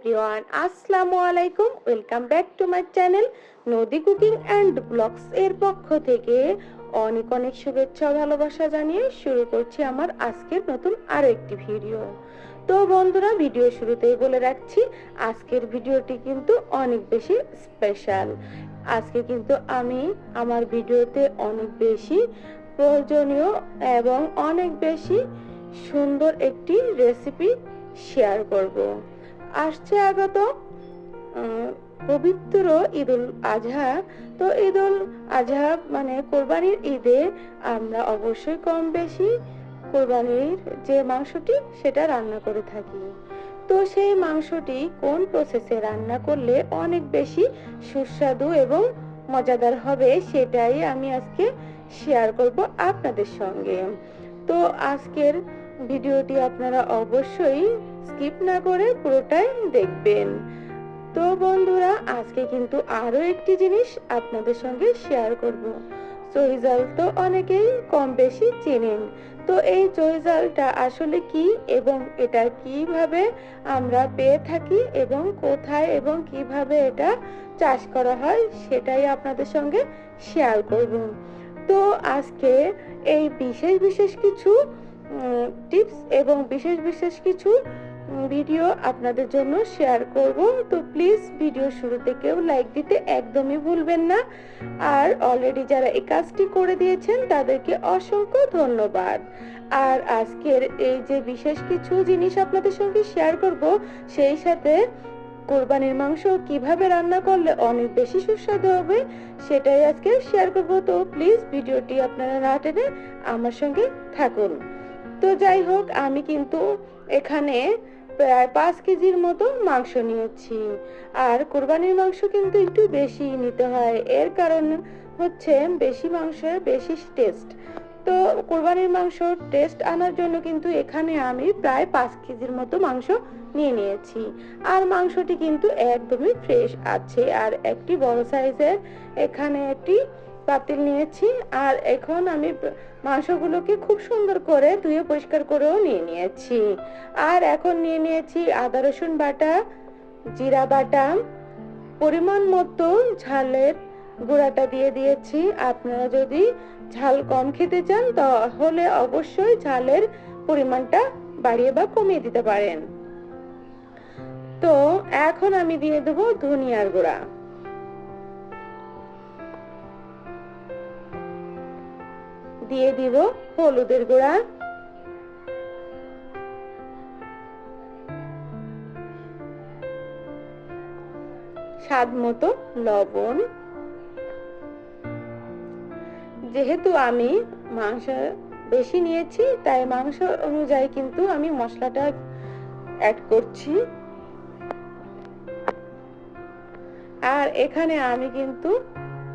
Everyone আসসালামু আলাইকুম welcome back to my channel Nodi cooking and vlogs এর পক্ষ থেকে অনেক অনেক শুভেচ্ছা ভালোবাসা জানিয়ে শুরু করছি আমার আজকের নতুন আরও একটি ভিডিও তো বন্ধুরা ভিডিও শুরুতেই বলে রাখছি, আজকের ভিডিওটি কিন্তু অনেক বেশি স্পেশাল আজকে কিন্তু আমি আমার ভিডিওতে অনেক বেশি প্রয়োজনীয় এবং অনেক বেশি সুন্দর একটি রেসিপি শেয়ার করব। আসছে আগত। পবিত্র ঈদুল আজহা। তো ঈদুল আজহা মানে কোরবানির ঈদে আমরা অবশ্যই কম বেশি কোরবানির যে মাংসটি সেটা রান্না করে থাকি। তো সেই মাংসটি কোন প্রসেসে রান্না করলে অনেক বেশি সুস্বাদু এবং মজাদার হবে সেটাই আমি আজকে শেয়ার করব আপনাদের সঙ্গে। তো আজকের ভিডিওটি আপনারা অবশ্যই স্কিপ না করে পুরোটাই দেখবেন। তো বন্ধুরা, আজকে কিন্তু আরও একটি জিনিস আপনাদের সঙ্গে শেয়ার করব। চৈজাল তো অনেকেই কম বেশি চেনেন। তো এই চৈজালটা আসলে কি এবং এটা কীভাবে আমরা পেয়ে থাকি এবং কোথায় এবং কীভাবে এটা চাষ করা হয় সেটাই আপনাদের সঙ্গে শেয়ার করব। তো আজকে এই বিশেষ বিশেষ কিছু টিপস এবং বিশেষ বিশেষ কিছু ভিডিও আপনাদের জন্য শেয়ার করব। তো প্লিজ ভিডিও শুরুতে কেউ লাইক দিতে একদমই ভুলবেন না। আর অলরেডি যারা এই কাজটি করে দিয়েছেন, তাদেরকে অসংখ্য ধন্যবাদ। আর আজকের এই যে বিশেষ কিছু জিনিস আপনাদের সঙ্গে শেয়ার করব, সেই সাথে কোরবানির মাংস কীভাবে রান্না করলে অনেক বেশি সুস্বাদু হবে, সেটাই আজকে শেয়ার করব। তো প্লিজ ভিডিওটি আপনারা না টেনে আমার সঙ্গে থাকুন। তো যাই হোক, আমি কিন্তু এখানে প্রায় পাঁচ কেজির মতো মাংস নিয়েছি। আর কোরবানির মাংস কিন্তু একটু বেশি নিতে হয়। এর কারণ হচ্ছে বেশি মাংসের বেশি টেস্ট তো কোরবানির মাংস টেস্ট আনার জন্য কিন্তু এখানে আমি প্রায় পাঁচ কেজির মতো মাংস নিয়ে নিয়েছি। আর মাংসটি কিন্তু একদমই ফ্রেশ আছে। আর একটি বড় সাইজের এখানে একটি পাতিল নিয়েছি, আর এখন আমি মাংসগুলোকে খুব সুন্দর করে ধুয়ে পরিষ্কার করেও নিয়ে নিয়েছি। আর এখন নিয়ে নিয়েছি আদা, রসুন বাটা, জিরা বাটা, পরিমাণ মতো ঝালের গুঁড়াটা দিয়ে দিয়েছি। আপনারা যদি ঝাল কম খেতে চান, তাহলে অবশ্যই ঝালের পরিমাণটা বাড়িয়ে বা কমিয়ে দিতে পারেন। তো এখন আমি দিয়ে দেবো ধনিয়ার গুঁড়া। দিয়ে দিব, হলুদের গুঁড়া। স্বাদ মতো লবণ। যেহেতু আমি মাংস বেশি নিয়েছি, তাই মাংস অনুযায়ী কিন্তু আমি মশলাটা অ্যাড করছি। আর এখানে আমি কিন্তু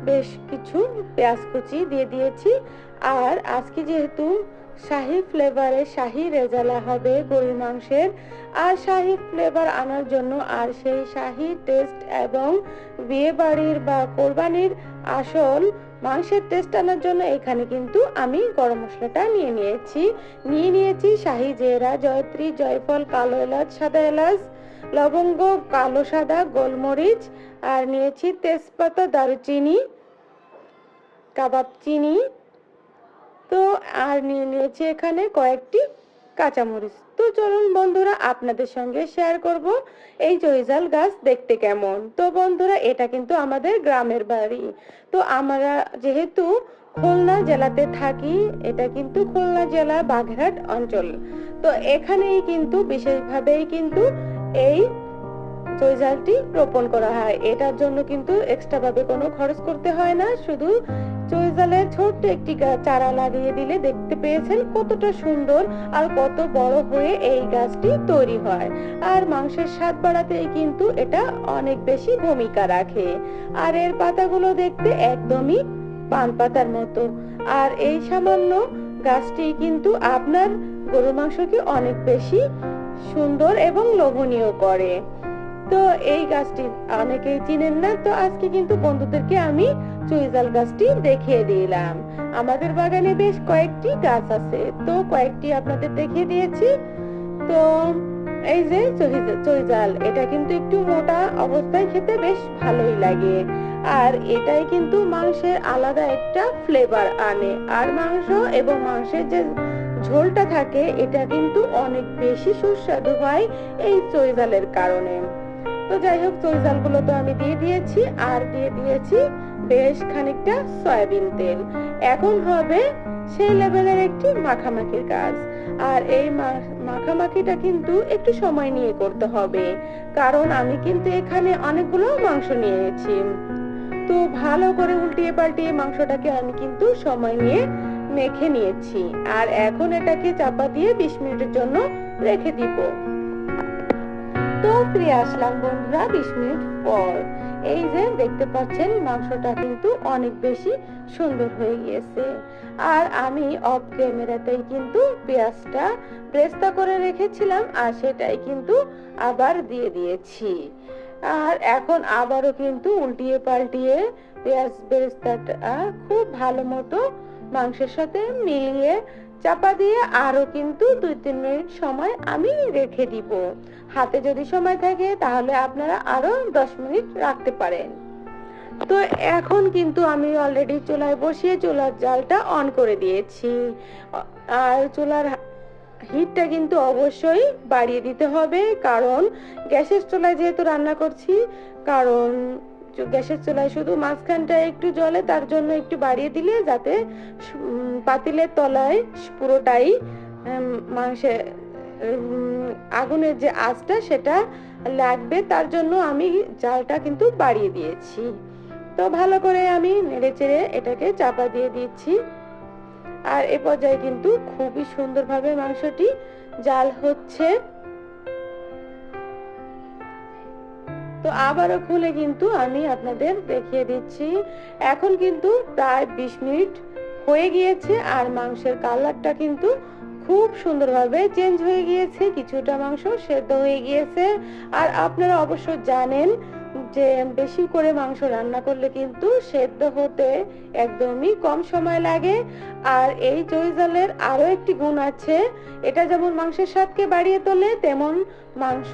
বেশ কিছু পেঁয়াজ কুচি দিয়ে দিয়েছি। আর আজকে যেহেতু শাহি ফ্লেভারে শাহি রেজালা হবে গরুর মাংসের, আর শাহি ফ্লেভার আনার জন্য আর সেই শাহি টেস্ট এবং বিয়ে বাড়ির বা কোরবানির আসল মাংসের টেস্ট আনার জন্য এখানে কিন্তু আমি গরম মশলাটা নিয়ে নিয়েছি। নিয়ে নিয়েছি শাহি জেরা, জয়ত্রী, জয়ফল, কালো এলাচ, সাদা এলাচ, লবঙ্গ, কালো সাদা, গোলমরিচ, আর নিয়েছি তেজপাতা, দারুচিনি কাবাব, চিনি। তো আর নিয়ে নিয়েছি এখানে কয়েকটি কাঁচামরিচ। তো চলুন বন্ধুরা, আপনাদের সঙ্গে শেয়ার করব এই জয়জাল গাছ দেখতে কেমন। তো বন্ধুরা, এটা কিন্তু আমাদের গ্রামের বাড়ি। তো আমরা যেহেতু খুলনা জেলাতে থাকি, এটা কিন্তু খুলনা জেলা বাগেরহাট অঞ্চল। তো এখানেই কিন্তু, বিশেষভাবেই কিন্তু এই জয়জালটি রোপণ করা হয়। এটার জন্য কিন্তু এক্সট্রা ভাবে কোনো খরচ করতে হয় না। শুধু চৈজালের ছোট্ট একটি চারা লাগিয়ে দিলে দেখতে পেয়েছেন কতটা সুন্দর আর কত বড় হয়ে এই গাছটি তৈরি হয়। আর মাংসের স্বাদ বাড়াতেই কিন্তু এটা অনেক বেশি ভূমিকা রাখে। আর এর পাতাগুলো দেখতে একদমই পান পাতার মতো। আর এই সামান্য গাছটি কিন্তু আপনার গরুর মাংসকে অনেক বেশি সুন্দর এবং লোভনীয় করে। তো এই গাছটি অনেকেই চিনেন না, তো আজকে কিন্তু বন্ধুদেরকে আমি চুইজাল গাছটি দেখিয়ে দিলাম। আমাদের বাগানে বেশ কয়েকটি গাছ আছে, তো কয়েকটি আপনাদের দেখিয়ে দিয়েছি। তো এই যে চৈজাল এটা কিন্তু একটু মোটা অবস্থায় খেতে বেশ ভালোই লাগে। আর এটাই কিন্তু মাংসের আলাদা একটা ফ্লেভার আনে। আর মাংস এবং মাংসের যে ঝোলটা থাকে, এটা কিন্তু অনেক বেশি সুস্বাদু হয় এই চৈজালের কারণে। তো যাই হোক চৈজালগুলো তো আমি দিয়ে দিয়েছি, আর দিয়ে দিয়েছি বেশ খানিকটা সয়াবিন তেল। এখন হবে সেই লেভেলের একটি মাখামাখির কাজ। আর এই মাখামাখিটা কিন্তু একটু সময় নিয়ে করতে হবে, কারণ আমি কিন্তু এখানে অনেকগুলো মাংস নিয়েছি। তো ভালো করে উল্টিয়ে পাল্টিয়ে মাংসটাকে আমি কিন্তু সময় নিয়ে মেখে নিয়েছি। আর এখন এটাকে চাপা দিয়ে বিশ মিনিটের জন্য রেখে দিব। তো ফিরে আসলাম বন্ধুরা বিশ মিনিট পর। এই যে দেখতে পাচ্ছেন, মাংসটা কিন্তু অনেক বেশি সুন্দর হয়ে গিয়েছে। আর আমি অফ ক্যামেরাতেই কিন্তু পেঁয়াজটা করে রেখেছিলাম, আর সেটাই কিন্তু আবার দিয়ে দিয়েছি। আর এখন আবারও কিন্তু উল্টিয়ে পাল্টিয়ে পেঁয়াজ বেরেস্তাটা খুব ভালো মতো মাংসের সাথে মিলিয়ে চাপা দিয়ে আরও কিন্তু দুই তিন মিনিট সময় আমি রেখে দিব। হাতে যদি সময় থাকে তাহলে আপনারা আরও দশ মিনিট রাখতে পারেন। তো এখন কিন্তু আমি অলরেডি চুলায় বসিয়ে চুলার জালটা অন করে দিয়েছি। আর চুলার হিটটা কিন্তু অবশ্যই বাড়িয়ে দিতে হবে কারণ গ্যাসের চুলায় যেহেতু রান্না করছি কারণ গ্যাসের চুলায় শুধু মাঝখানটা একটু জলে তার জন্য একটু বাড়িয়ে দিলে যাতে পাতিলের তলায় পুরোটাই উম, মাংসে উম, আগুনের যে আঁচটা সেটা লাগবে, তার জন্য আমি জালটা কিন্তু বাড়িয়ে দিয়েছি। তো ভালো করে আমি নেড়ে চেড়ে এটাকে চাপা দিয়ে দিচ্ছি। আর এ পর্যায়ে কিন্তু খুবই সুন্দরভাবে মাংসটি জাল হচ্ছে। তো আবারও খুলে কিন্তু আমি আপনাদের দেখিয়ে দিচ্ছি। এখন কিন্তু প্রায় বিশ মিনিট হয়ে গিয়েছে আর মাংসের কালারটা কিন্তু খুব সুন্দরভাবে চেঞ্জ হয়ে গিয়েছে, কিছুটা মাংস সেদ্ধ হয়ে গিয়েছে। আর আপনারা অবশ্য জানেন যে বেশি করে মাংস রান্না করলে কিন্তু সেদ্ধ হতে একদমই কম সময় লাগে। আর এই জয়জালের আরও একটি গুণ আছে, এটা যেমন মাংসের স্বাদকে বাড়িয়ে তোলে, তেমন মাংস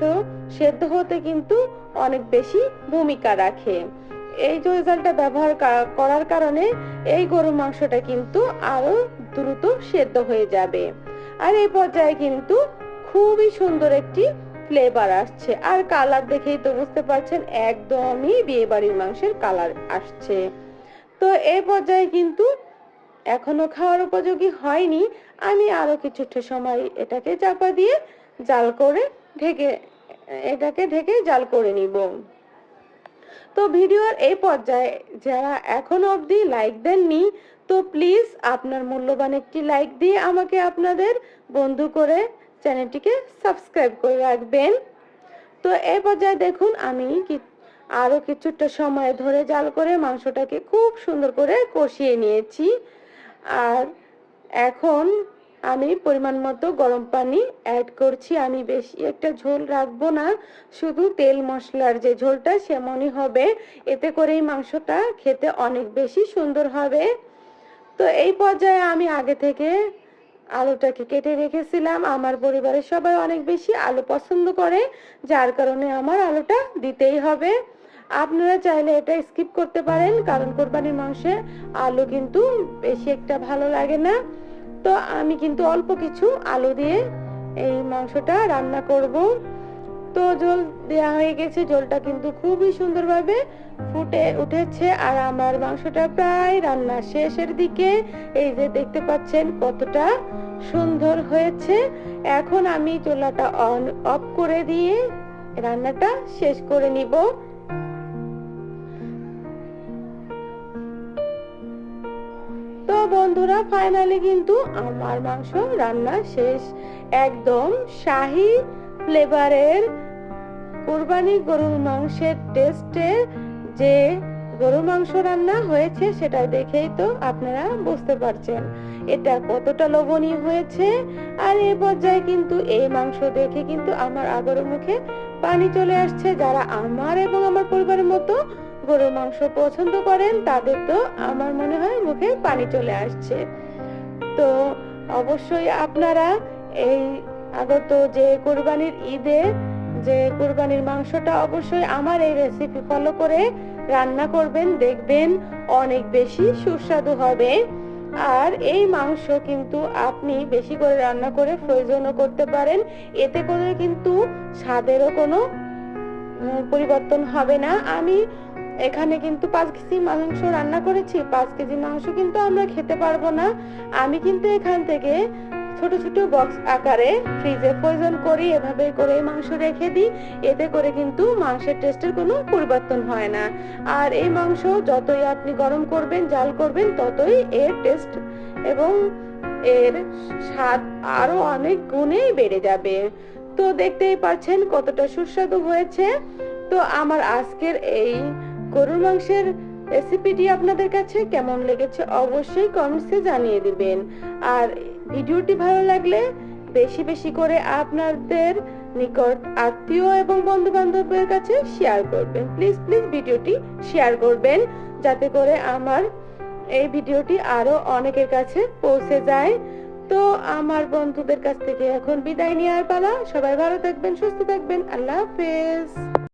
সেদ্ধ হতে কিন্তু অনেক বেশি ভূমিকা রাখে। এই জয়জালটা ব্যবহার করার কারণে এই গরুর মাংসটা কিন্তু আরও দ্রুত সেদ্ধ হয়ে যাবে। আর এই পর্যায়ে কিন্তু খুবই সুন্দর একটি ফ্লেভার আসছে। আর কালার দেখেই তো বুঝতে পারছেন, একদমই বিয়ে বাড়ির মাংসের কালার আসছে। তো এই পর্যায়ে কিন্তু এখনও খাওয়ার উপযোগী হয়নি। আমি আরও কিছুটা সময় এটাকে চাপা দিয়ে জাল করে ঢেকে, এটাকে ঢেকে জাল করে নিব। তো ভিডিওর এই পর্যায়ে যারা এখনও অবধি লাইক দেননি, তো প্লিজ আপনার মূল্যবান একটি লাইক দিয়ে আমাকে আপনাদের বন্ধু করে চ্যানেলটিকে সাবস্ক্রাইব করে রাখবেন। তো এই পর্যায়ে দেখুন, আমি কি আরও কিছুটা সময় ধরে জাল করে মাংসটাকে খুব সুন্দর করে কষিয়ে নিয়েছি। আর এখন আমি পরিমাণ মতো গরম পানি অ্যাড করছি। আমি বেশি একটা ঝোল রাখব না, শুধু তেল মশলার যে ঝোলটা সেমনই হবে। এতে করে এই মাংসটা খেতে অনেক বেশি সুন্দর হবে। তো এই পর্যায়ে আমি আগে থেকে আলুটাকে কেটে রেখেছিলাম। আমার পরিবারের সবাই অনেক বেশি আলু পছন্দ করে, যার কারণে আমার আলুটা দিতেই হবে। আপনারা চাইলে এটা স্কিপ করতে পারেন, কারণ কোরবানির মাংসে আলু কিন্তু বেশি একটা ভালো লাগে না। তো আমি কিন্তু অল্প কিছু আলু দিয়ে এই মাংসটা রান্না করব। তো জল দেওয়া হয়ে গেছে, জলটা কিন্তু খুবই সুন্দরভাবে ফুটে উঠেছে আর আমার মাংসটা প্রায় রান্না শেষের দিকে। এই যে দেখতে পাচ্ছেন কতটা সুন্দর হয়েছে। এখন আমি চুলাটা অন, অফ করে দিয়ে রান্নাটা শেষ করে নিব। বন্ধুরা ফাইনালি কিন্তু আমার মাংস রান্না শেষ। একদম শাহি ফ্লেভারের কুরবানি গরুর মাংসের টেস্টে যে গরুর মাংস রান্না হয়েছে, সেটা দেখেই তো আপনারা বুঝতে পারছেন এটা কতটা লোভনীয় হয়েছে। আর এই পর্যায়ে কিন্তু এই মাংস দেখে কিন্তু আমার আবারও মুখে পানি চলে আসছে। যারা আমার এবং আমার পরিবারের মতো গরুর মাংস পছন্দ করেন, তাদের তো আমার মনে হয় মুখে পানি চলে আসছে। তো অবশ্যই আপনারা এই আগত যে কোরবানির ঈদে যে কোরবানির মাংসটা অবশ্যই আমার এই রেসিপি ফলো করে রান্না করবেন, দেখবেন অনেক বেশি সুস্বাদু হবে। আর এই মাংস কিন্তু আপনি বেশি করে রান্না করে প্রয়োজনও করতে পারেন, এতে করে কিন্তু স্বাদেরও কোনো পরিবর্তন হবে না। আমি এখানে কিন্তু পাঁচ কেজি মাংস রান্না করেছি, পাঁচ কেজি মাংস কিন্তু আমরা খেতে পারব না। আমি কিন্তু এখান থেকে ছোট ছোট বক্স আকারে ফ্রিজে প্রয়োজন করি, এভাবে করে মাংস রেখে দিই। এতে করে কিন্তু মাংসের টেস্টের কোনো পরিবর্তন হয় না। আর এই মাংস যতই আপনি গরম করবেন, জাল করবেন, ততই এর টেস্ট এবং এর স্বাদ আরও অনেক গুণেই বেড়ে যাবে। তো দেখতেই পাচ্ছেন কতটা সুস্বাদু হয়েছে। তো আমার আজকের এই গরুর মাংসের রেসিপিটি আপনাদের কাছে কেমন লেগেছে অবশ্যই কমেন্টসে জানিয়ে দিবেন। আর ভিডিওটি ভালো লাগলে বেশি বেশি করে আপনাদের নিকট আত্মীয় এবং বন্ধু বান্ধবের কাছে শেয়ার করবেন। প্লিজ প্লিজ ভিডিওটি শেয়ার করবেন, যাতে করে আমার এই ভিডিওটি আরও অনেকের কাছে পৌঁছে যায়। তো আমার বন্ধুদের কাছ থেকে এখন বিদায় নেওয়ার পালা। সবাই ভালো থাকবেন, সুস্থ থাকবেন। আল্লাহ হাফেজ।